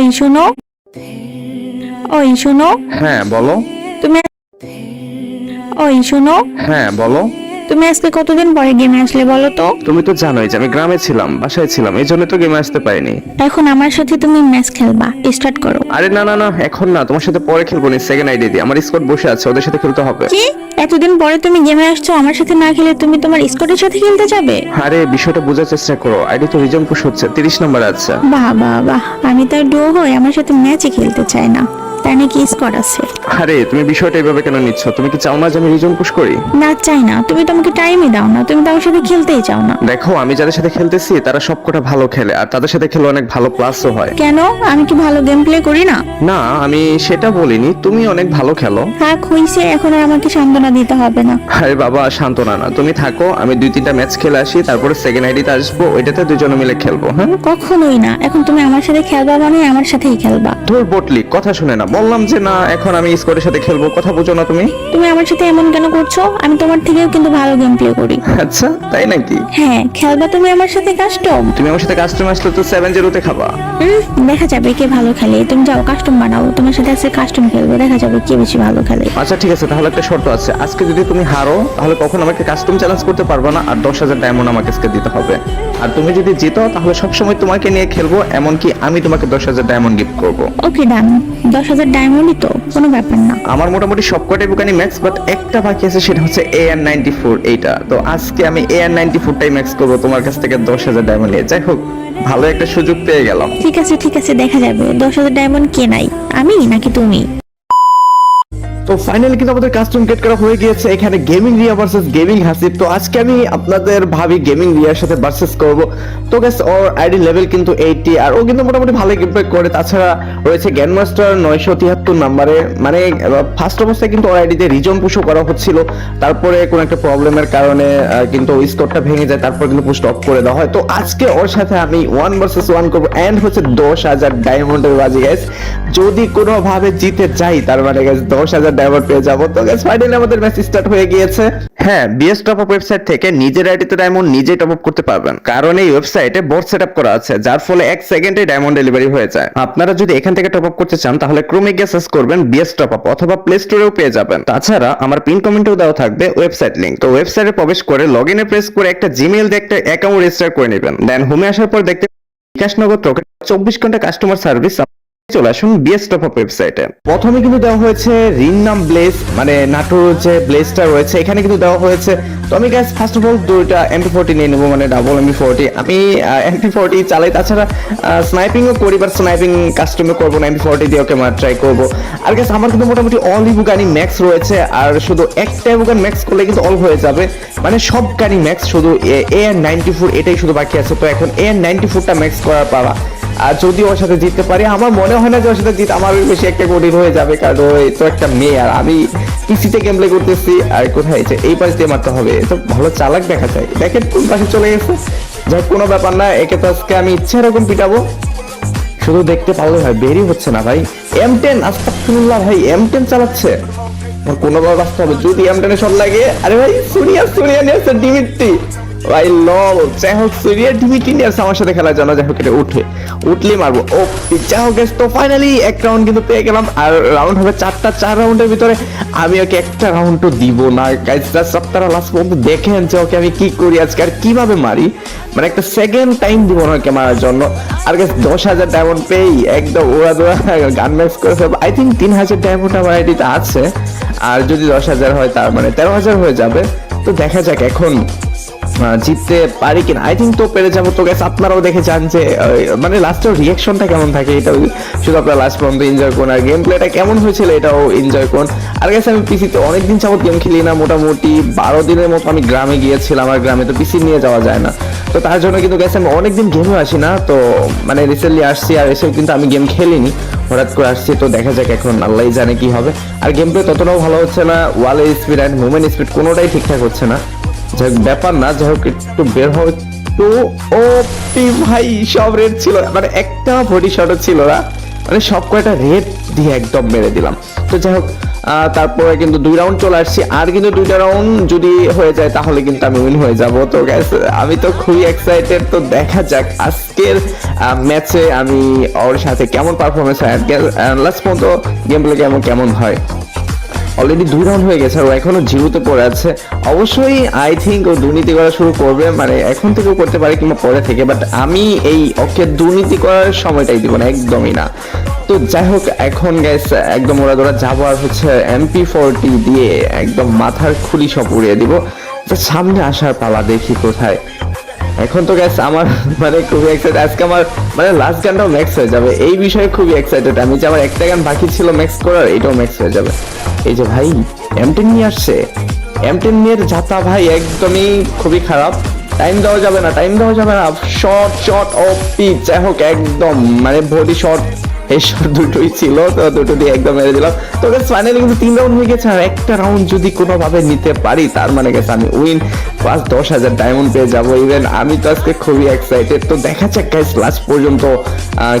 ওই শোনো। ওই শোনো। হ্যাঁ বলো। তুমি ওই শোনো। হ্যাঁ বলো। তুমি আজকে কতদিন পরে গেমে আসলে বলো তো? তুমি তো জানোই যে আমি গ্রামে ছিলাম বাসায় ছিলাম এই জন্য তো গেমে আসতে পারিনি। এখন আমার সাথে তুমি ম্যাচ খেলবা স্টার্ট করো। আরে না না না এখন না তোমার সাথে পরে খেলব নি সেকেন্ড আইডি দিয়ে আমার স্কোয়াড বসে আছে ওদের সাথে খেলতে হবে। কি? এতদিন পরে তুমি গেমে আসছো আমার সাথে না খেলে তুমি তোমার স্কোয়াডের সাথে খেলতে যাবে? আরে বিষয়টা বোঝার চেষ্টা করো আইডি তো রিজন পুশ হচ্ছে তিরিশ নম্বর আছে। বাহ বাহ বাহ আমি তো ডো হয়ে আমার সাথে ম্যাচই খেলতে চাই না। তার নাকি স্কোয়াড আছে আরে তুমি বিষয়টা এইভাবে কেন নিচ্ছ? তুমি কি চাও না যে আমি রিজন পুশ করি? না চাই না। তুমি তো আমাকে টাইমই দাও না। তুমি তো আমার সাথে খেলতেই চাও না। দেখো আমি যাদের সাথে খেলতেছি তারা সবকটা ভালো খেলে আর তাদের সাথে খেলে অনেক ভালো প্লাসও হয়। কেন? আমি কি ভালো গেম প্লে করি না? না আমি সেটা বলিনি। তুমি অনেক ভালো খেলো। থাক হইছে এখন আর আমাকে সান্ত্বনা দিতে হবে না। আরে বাবা সান্ত্বনা না। তুমি থাকো আমি দুই তিনটা ম্যাচ খেলে আসি তারপরে সেকেন্ড আইডিতে আসব ওইটাতে দুজনে মিলে খেলব হ্যাঁ? কখনোই না। এখন তুমি আমার সাথে খেলবা মানে আমার সাথেই খেলবা। তোর বটলি কথা শুনে না বললাম যে না এখন আমি স্কোরের সাথে খেলব। কথা বুঝো না তুমি? তুমি আমার সাথে এমন কেন করছ? আমি তোমার থেকেও কিন্তু ভালো গেম প্লে করি। আচ্ছা তাই নাকি? হ্যাঁ খেলবা তুমি আমার সাথে কাস্টম তুমি আমার সাথে কাস্টম আসলে তো সেভেন জিরোতে খাবা। দেখা যাবে কে ভালো খেলে। তুমি যাও কাস্টম বানাও। তোমার সাথে আজকে কাস্টম খেলব। দেখা যাবে কে বেশি ভালো খেলে। আচ্ছা ঠিক আছে তাহলে একটা শর্ত আছে। আজকে যদি তুমি হারো তাহলে কখন আমাকে কাস্টম চ্যালেঞ্জ করতে পারবে না আর দশ হাজার ডায়মন্ড আমাকে আজকে দিতে হবে। আর তুমি যদি জিতো তাহলে সবসময় তোমাকে নিয়ে খেলব এমনকি আমি তোমাকে দশ হাজার ডায়মন্ড গিফট করব। ওকে ডান দশ হাজার ডায়মন্ডই তো কোনো ব্যাপার না। আমার মোটামুটি সবকটাই বুকানি ম্যাক্স বাট একটা বাকি আছে সেটা হচ্ছে এ আর নাইনটি ফোর এইটা। তো আজকে আমি এ আর নাইনটি ফোরটাই ম্যাক্স করব তোমার কাছ থেকে দশ হাজার ডায়মন্ড নিয়ে। যাই হোক ভালো একটা সুযোগ পেয়ে গেলাম। ঠিক আছে ঠিক আছে দেখা যাবে। দশ হাজার ডায়মন্ড কে নাই? আমি নাকি তুমি? তো ফাইনালি কিন্তু আমাদের কাস্টম গেট করা হয়ে গিয়েছে, এখানে gaming Riya versus gaming Hasib. তো আজকে আমি আপনাদের ভাবি গেমিং রিয়ার সাথে ভার্সেস করব। তো গ্যাস ওর আইডি লেভেল কিন্তু এইটি আর ও কিন্তু মোটামুটি ভালো গেম প্লে করে। তাছাড়া রয়েছে গ্যান মাস্টার নয়শো তিয়াত্তর নাম্বারে মানে ফার্স্ট অবস্থায় কিন্তু ওর আইডিতে রিজন পুশও করা হচ্ছিল। তারপরে কোনো একটা প্রবলেমের কারণে কিন্তু ওই স্কোরটা ভেঙে যায়। তারপর কিন্তু পুশ অফ করে দেওয়া হয়। তো আজকে ওর সাথে আমি ওয়ান ভার্সেস ওয়ান করব। এন্ড হচ্ছে দশ হাজার ডায়মন্ডের বাজি গ্যাস যদি কোনোভাবে জিতে যাই, তার মানে গ্যাস দশ হাজার ডায়মন্ড পেয়ে যাব। তো গ্যাস ফাইনালি আমাদের ম্যাচ স্টার্ট হয়ে গিয়েছে। হ্যাঁ বিএস টপ আপ ওয়েবসাইট থেকে নিজের আইডিতে ডায়মন্ড নিজেই টপ আপ করতে পারবেন। কারণ এই ওয়েবসাইটে বোর্ড সেট আপ করা আছে, যার ফলে এক সেকেন্ডে ডায়মন্ড ডেলিভারি হয়ে যায়। আপনারা যদি এখান থেকে টপ আপ করতে চান, তাহলে ক্রোমে গিয়ে সার্চ করবেন বিএস টপ আপ অথবা প্লে স্টোরেও পেয়ে যাবেন। তাছাড়া আমার পিন কমেন্টেও দেওয়া থাকবে ওয়েবসাইট লিংক তো ওয়েবসাইটে প্রবেশ করে লগ ইনে প্রেস করে একটা জিমেইল দিয়ে একটা অ্যাকাউন্ট রেজিস্টার করে নেবেন। দেন হোমে আসার পর দেখতে বিকাশ নগদ রকেট চব্বিশ ঘণ্টা কাস্টমার সার্ভিস চলে আসুন বিএস টপ আপ ওয়েবসাইটে প্রথমে কিন্তু দেওয়া হয়েছে রিন নাম ব্লেজ মানে নাটোর যে ব্লেজটা রয়েছে, এখানে কিন্তু দেওয়া হয়েছে। তো আমি ফার্স্ট অফ অল দুইটা এমপি ফোরটি নিয়ে নেব মানে ডাবল এমপি ফোরটি আমি এমপি ফোরটি চালাই, তাছাড়া স্নাইপিংও করি স্নাইপিং কাস্টমে করব না এমপি ফোরটি দিয়ে ওকে মার ট্রাই করব। আর আমার কিন্তু মোটামুটি অল ইবুকানি ম্যাক্স রয়েছে, আর শুধু একটা ইবুকান ম্যাক্স করলে কিন্তু অল হয়ে যাবে। মানে সব গানি ম্যাক্স শুধু এ আর নাইনটি ফোর এটাই শুধু বাকি আছে। তো এখন এ আর নাইনটি ফোরটা ম্যাক্স করার আর যদি ওর সাথে জিততে পারি, আমার মনে হয় না যে ওর সাথে জিত, আমার বেশি একটা কঠিন হয়ে যাবে, কারণ ওই তো একটা মেয়ে, আর আমি পিসিতে গেম প্লে করতেছি, আর কোথায়? যে এই পাশ দিয়ে মারতে হবে। তো ভালো চালাক দেখা যায়। দেখেন কোন পাশে চলে গেছে। যাই কোনো ব্যাপার না, একে তো আজকে আমি ইচ্ছা এরকম পিটাবো। শুধু দেখতে পারলে হয় বেরি হচ্ছে না ভাই। এম টেন আস্তাকুল্লাহ ভাই এম টেন চালাচ্ছে। কোনোভাবে বাঁচতে হবে। যদি এম টেনে শট লাগে, আরে ভাই, সুনিয়া সুনিয়া নিয়ে আসছে ডিমিট্রি ভাই, লল। যাই হোক ডিমিট্রি নিয়ে আমার সাথে যাই হোক, এটা উঠে। মারবো। ও, যাই হোক তো ফাইনালি এক রাউন্ড কিন্তু পেয়ে গেলাম। আর রাউন্ড হবে চারটা, চার রাউন্ডের ভিতরে আমি ওকে একটা দিব না। লাস্ট পর্যন্ত ওকে আমি কি করি আজকে আর কীভাবে মারি। মানে একটা সেকেন্ড টাইম দিব না ওকে মারার জন্য। আর গাছ দশ হাজার ডায়মন্ড পেয়েই একদম ওরা গান ম্যাক্স করে ফেলব। আই থিঙ্ক তিন হাজার ডায়মন্ড আমার আইডিতে আছে। আর যদি দশ হাজার হয়, তার মানে তেরো হাজার হয়ে যাবে। তো দেখা যাক এখন জিততে পারি কিনা? আই থিঙ্ক তো পেরে যাব। তো গেছে আপনারাও দেখে যান যে মানে লাস্টের রিয়াকশনটা কেমন থাকে এটা শুধু আপনারা লাস্ট পর্যন্ত এনজয় করুন। আর গেম প্লেটা কেমন হয়েছিল এটাও এনজয় করুন। আর গেছে আমি পিসিতে অনেকদিন যাবত গেম খেলি না, মোটামুটি বারো দিনের মতো আমি গ্রামে গিয়েছিলাম। আর গ্রামে তো পিসি নিয়ে যাওয়া যায় না। তো তার জন্য কিন্তু গেছে আমি অনেকদিন গেমও আসি না। তো মানে রিসেন্টলি আসছি আর এসেও কিন্তু আমি গেম খেলিনি। হঠাৎ করে আসছি, তো দেখা যাক এখন আল্লাহ জানে কি হবে। আর গেম প্লে ততটাও ভালো হচ্ছে না। ওয়ালের স্পিড অ্যান্ড মুভমেন্ট স্পিড কোনোটাই ঠিকঠাক হচ্ছে না। যাই ব্যাপার না, যাই হোক, একটু বের হও, একটু, ও ভাই, সব রেড ছিল মানে একটা বডি শটও ছিল না মানে সব কয়টা রেড দিয়ে একদম মেরে দিলাম। তো যাই হোক তারপরে কিন্তু দুই রাউন্ড চলে আসছি, আর কিন্তু দুইটা রাউন্ড যদি হয়ে যায়, তাহলে কিন্তু আমি উইন হয়ে যাব। তো গ্যাস আমি তো খুবই এক্সাইটেড তো দেখা যাক আজকের ম্যাচে আমি ওর সাথে কেমন পারফরমেন্স হয়। লাস্ট পর্যন্ত গেম কেমন কেমন হয়? অলরেডি দুই রাউন্ড হয়ে গেছে, আর ও এখনও জিরোতে পড়ে আছে। অবশ্যই আই থিঙ্ক ও দুর্নীতি করা শুরু করবে মানে এখন থেকেও করতে পারে কিংবা পরে থেকে বাট আমি এই ওকে দুর্নীতি করার সময়টাই দিব না, একদমই না। তো যাই হোক, এখন গ্যাস একদম ওরা ধরা যাব, আর হচ্ছে এমপি ফোরটি দিয়ে একদম মাথার খুলি সব উড়িয়ে দিব। সামনে আসার পালা দেখি কোথায়। এখন তো গ্যাস আমার মানে খুবই এক্সাইটেড আজকে আমার মানে লাস্ট গানটাও ম্যাক্স হয়ে যাবে। এই বিষয়ে খুবই এক্সাইটেড আমি যে আমার একটা গান বাকি ছিল ম্যাক্স করার, এটাও ম্যাক্স হয়ে যাবে। এই যে ভাই এমটেন নিয়ে আসছে। এমটেন নিয়ে যাতা ভাই একদমই খুবই খারাপ। টাইম দেওয়া যাবে না টাইম দেওয়া যাবে না। শর্ট শর্ট অফ পিচ যাই হোক, একদম মানে বডি শর্ট শট দুটোই ছিল, তো দুটো দিয়ে একদম মেরে দিলাম। তো ফাইনালি কিন্তু তিন রাউন্ড হয়ে গেছে, আর একটা রাউন্ড যদি কোনোভাবে নিতে পারি, তার মানে গেছে আমি উইন প্লাস দশ হাজার ডায়মন্ড পেয়ে যাব ইভেন আমি তো আজকে খুবই এক্সাইটেড তো দেখা যাক গাইস লাস্ট পর্যন্ত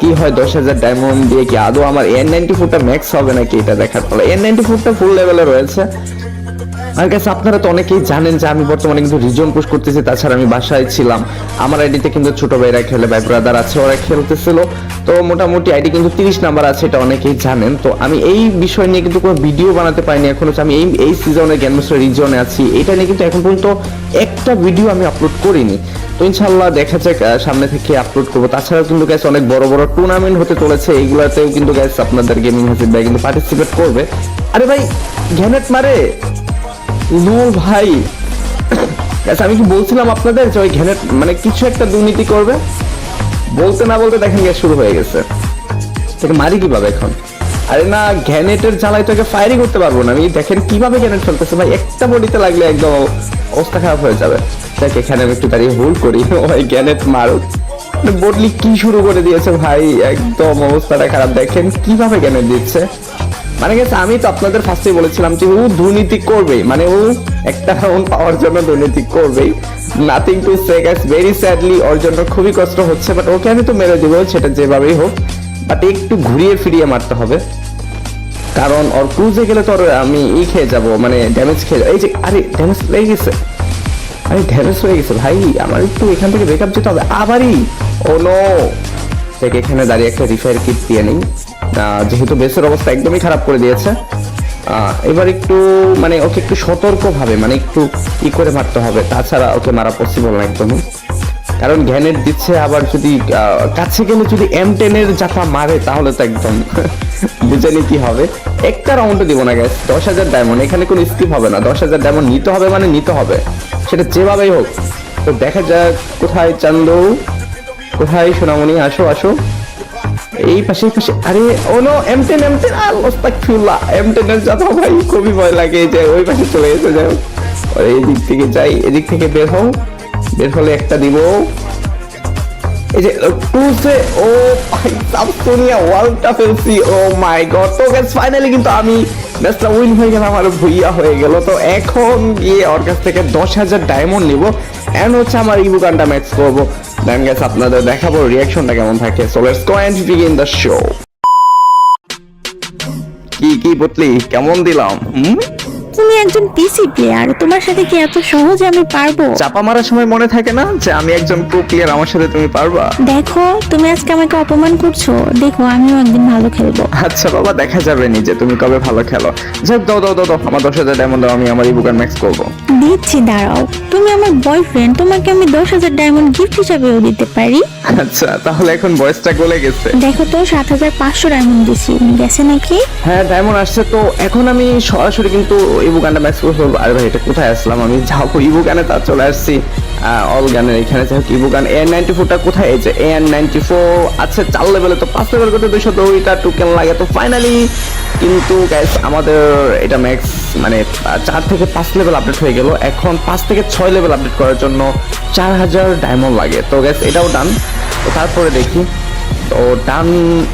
কি হয় দশ হাজার ডায়মন্ড দিয়ে কি আদৌ আমার এন নাইনটি ফোরটা ম্যাক্স হবে নাকি এটা দেখার ফলে এন নাইনটি ফোরটা ফুল লেভেলে রয়েছে। আর কাছে আপনারা তো অনেকেই জানেন যে আমি বর্তমানে কিন্তু রিজন পুশ করতেছি, তাছাড়া আমি বাসায় ছিলাম। আমার আইডিতে কিন্তু ছোট ভাইরা খেলে, ভাই ব্রাদার আছে, ওরা খেলতেছিল। তো মোটামুটি আইডি কিন্তু তিরিশ নাম্বার আছে, এটা অনেকেই জানেন। তো আমি এই বিষয় নিয়ে কিন্তু কোনো ভিডিও বানাতে পারিনি এখন হচ্ছে আমি এই এই সিজনে গ্যানমাস্টার রিজনে আছি। এটা নিয়ে কিন্তু এখন পর্যন্ত একটা ভিডিও আমি আপলোড করিনি। তো ইনশাল্লাহ দেখা যাক সামনে থেকে আপলোড করব। তাছাড়াও কিন্তু গ্যাস অনেক বড় বড় টুর্নামেন্ট হতে চলেছে, এইগুলাতেও কিন্তু গ্যাস আপনাদের গেমিং হাসিদ ভাই কিন্তু পার্টিসিপেট করবে। আরে ভাই গ্যানেট মারে! নোল ভাই। আমি কি বলছিলাম আপনাদের যে ওই ঘ্যানেট মানে কিছু একটা দুর্নীতি করবে? বলতে না বলতে দেখেন গ্যাস শুরু হয়ে গেছে। তাকে মারি কীভাবে এখন? আরে না গ্যানেটের জ্বালায় তোকে ফায়ারিং করতে পারব না। আমি দেখেন কীভাবে গ্যানেট ফেলতেছে ভাই। একটা বডিতে লাগলে একদম অবস্থা খারাপ হয়ে যাবে। দেখ, এখানে আমি একটু দাঁড়িয়ে হোল্ড করি। ওই গ্যানেট মারুক। বদলি কি শুরু করে দিয়েছে ভাই? একদম অবস্থাটা খারাপ। দেখেন কীভাবে গ্যানেট দিচ্ছে। মানে গেছে আমি তো আপনাদের ফার্স্টে বলেছিলাম যে ও দুর্নীতি করবেই। মানে ও একটা রাউন্ড পাওয়ার জন্য দুর্নীতি করবেই। Nothing to say guys very sadly ওর জন্য খুবই কষ্ট হচ্ছে বাট ওকে আমি তো মেরে দেবো সেটা যেভাবেই হোক। বাট একটু ঘুরিয়ে ফিরিয়ে মারতে হবে। কারণ ওর ক্রুজে গেলে তো আমি ই খেয়ে যাব মানে ড্যামেজ খেয়ে যাব। এই যে, আরে ড্যামেজ লেগে গেছে। আরে ড্যামেজ হয়ে গেছে ভাই, আমার একটু এখান থেকে ব্রেকআপ যেতে হবে। আবারই! ও নো থেকে এখানে দাঁড়িয়ে একটা রিফায়ার কিট দিয়ে নিই। যেহেতু বেসের অবস্থা একদমই খারাপ করে দিয়েছে। এবার একটু মানে ওকে একটু সতর্কভাবে মানে একটু ই করে মারতে হবে। তাছাড়া ওকে মারা পসিবল না একদমই। কারণ গ্যানেট দিচ্ছে আবার যদি কাছে গেলে যদি এম টেনের জাফা মারে, তাহলে তো একদম বুঝেনি কি হবে। একটা রাউন্ডে দিব না গ্যাস দশ হাজার ডায়মন্ড এখানে কোনো স্কিপ হবে না। দশ হাজার ডায়মন্ড নিতে হবে মানে নিতে হবে। সেটা যেভাবেই হোক। তো দেখা যাক কোথায় চান্দু, কোথায় সোনামণি। আসো আসো। এই পাশে এই পাশে। আরে, ও no M ten M ten আস্তাগফিরুল্লাহ। এম টেনের যাতা ভাই, খুবই ভয় লাগে যে ওই পাশে চলে গেছে যাই। আর এই দিক থেকে যাই, এদিক থেকে বের হও। বের হলে একটা দিব। এই যে ক্রুজে ও ভাই, সাবসোনিয়া ওয়ার্ল্ডটা ফেলছি ও মাই গড। তো গাইস ফাইনালি কিন্তু আমি ম্যাচটা উইন হয়ে গেল আমার ভুইয়া হয়ে গেল। তো এখন গিয়ে ওর কাছ থেকে দশ হাজার ডায়মন্ড নিব। এন্ড হচ্ছে আমার ইবুকানটা ম্যাচ করব। দেন গেস আপনাদের দেখাবো রিয়াকশনটা কেমন থাকে। So let's go and begin the show কি কি বটলি কেমন দিলাম? হুম? তুমি একজন পিসি প্লেয়ার তোমার সাথে কি এত সহজে আমি পারব? চাপা মারার সময় মনে থাকে না যে আমি একজন প্রো প্লেয়ার আমার সাথে তুমি পারবা? দেখো তুমি আজকে আমাকে অপমান করছ। দেখো আমিও একদিন ভালো খেলব। আচ্ছা বাবা দেখা যাবে নিজে তুমি কবে ভালো খেলো। যাক দাও দাও দাও দাও আমার দশ হাজার ডায়মন্ড দাও আমি আমার ইবুকান ম্যাক্স করব। দিচ্ছি দাঁড়াও। তুমি আমার বয়ফ্রেন্ড তোমাকে আমি দশ হাজার ডায়মন্ড গিফট হিসাবেও দিতে পারি। আচ্ছা তাহলে এখন বয়সটা গলে গেছে। দেখো তো সাত হাজার পাঁচশো ডায়মন্ড দিছি। গেছে নাকি? হ্যাঁ ডায়মন্ড আসছে তো এখন আমি সরাসরি কিন্তু ইবুকানটা ম্যাক্স করে ফেলব আরে ভাই, এটা কোথায় আসলাম আমি? যাব ইবুকানে তা চলে আসছি। অল গানের এখানে। যাই হোক ইবুকান এ নাইনটি ফোরটা কোথায়? এই যে এ নাইনটি ফোর আছে চার লেভেলে তো পাঁচ লেভেল করতে দুইশো দুইটা টোকেন লাগে। তো ফাইনালি কিন্তু গ্যাস আমাদের এটা ম্যাক্স মানে চার থেকে পাঁচ লেভেল আপডেট হয়ে গেল। এখন পাঁচ থেকে ছয় লেভেল আপডেট করার জন্য চার হাজার ডায়মন্ড লাগে। তো গ্যাস এটাও ডান তো তারপরে দেখি। তো ডান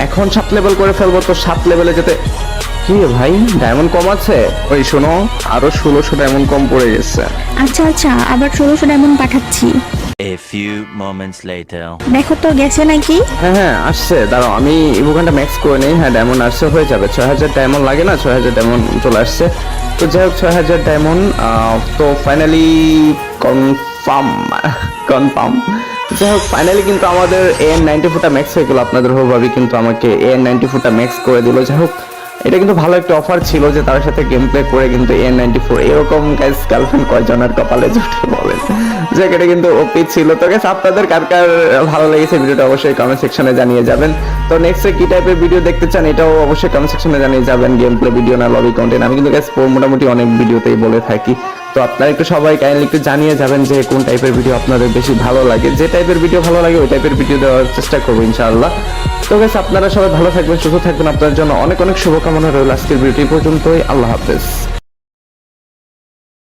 এখন সাত লেভেল করে ফেলব তো সাত লেভেলে যেতে কি ভাই? ডায়মন্ড কম আছে? ওই শোনো আরও ষোলোশো ডায়মন্ড কম পড়ে গেছে। আচ্ছা আচ্ছা আবার ষোলোশো ডায়মন্ড পাঠাচ্ছি। A few moments later. দেখো তো গেছে নাকি? হ্যাঁ হ্যাঁ আসছে। দাঁড়াও আমি ইভোগানটা ম্যাক্স করে নিই। হ্যাঁ ডায়মন্ড আসছে হয়ে যাবে। ছয় হাজার ডায়মন্ড লাগে না ছয় হাজার ডায়মন্ড চলে আসছে। তো যাই হোক ছয় হাজার ডায়মন্ড তো ফাইনালি কনফার্ম কনফার্ম যাই হোক ফাইনালি কিন্তু আমাদের এন নাইনটি ফোরটা ম্যাক্স হয়ে গেলো। আপনাদের ভাবি কিন্তু আমাকে এন নাইনটি ফোরটা ম্যাক্স করে দিল। যাই হোক, এটা কিন্তু ভালো একটা অফার ছিল যে তার সাথে গেম প্লে করে কিন্তু এন নাইনটি ফোর এরকম গাইস গার্লফ্রেন্ড কয়জনের কপালে জুটে বলেন। যে এটা কিন্তু ওপি ছিল। তো গাইস আপনাদের কার কার ভালো লেগেছে ভিডিওটা অবশ্যই কমেন্ট সেকশনে জানিয়ে যাবেন। তো নেক্সট কি টাইপের ভিডিও দেখতে চান, এটাও অবশ্যই কমেন্ট সেকশনে জানিয়ে যাবেন। গেম প্লে ভিডিও না লবি কন্টেন্ট আমি কিন্তু গাইস মোটামুটি অনেক ভিডিওতেই বলে থাকি। তো আপনারা একটু সবাই কাইন্ডলি একটু জানিয়ে যাবেন যে কোন টাইপের ভিডিও আপনাদের বেশি ভালো লাগে। যে টাইপের ভিডিও ভালো লাগে, ওই টাইপের ভিডিও দেওয়ার চেষ্টা করব ইনশাআল্লাহ। তো গেছে আপনারা সবাই ভালো থাকবেন, সুস্থ থাকবেন। আপনার জন্য অনেক অনেক শুভকামনা রইল আজকের ভিডিও পর্যন্তই। আল্লাহ হাফেজ।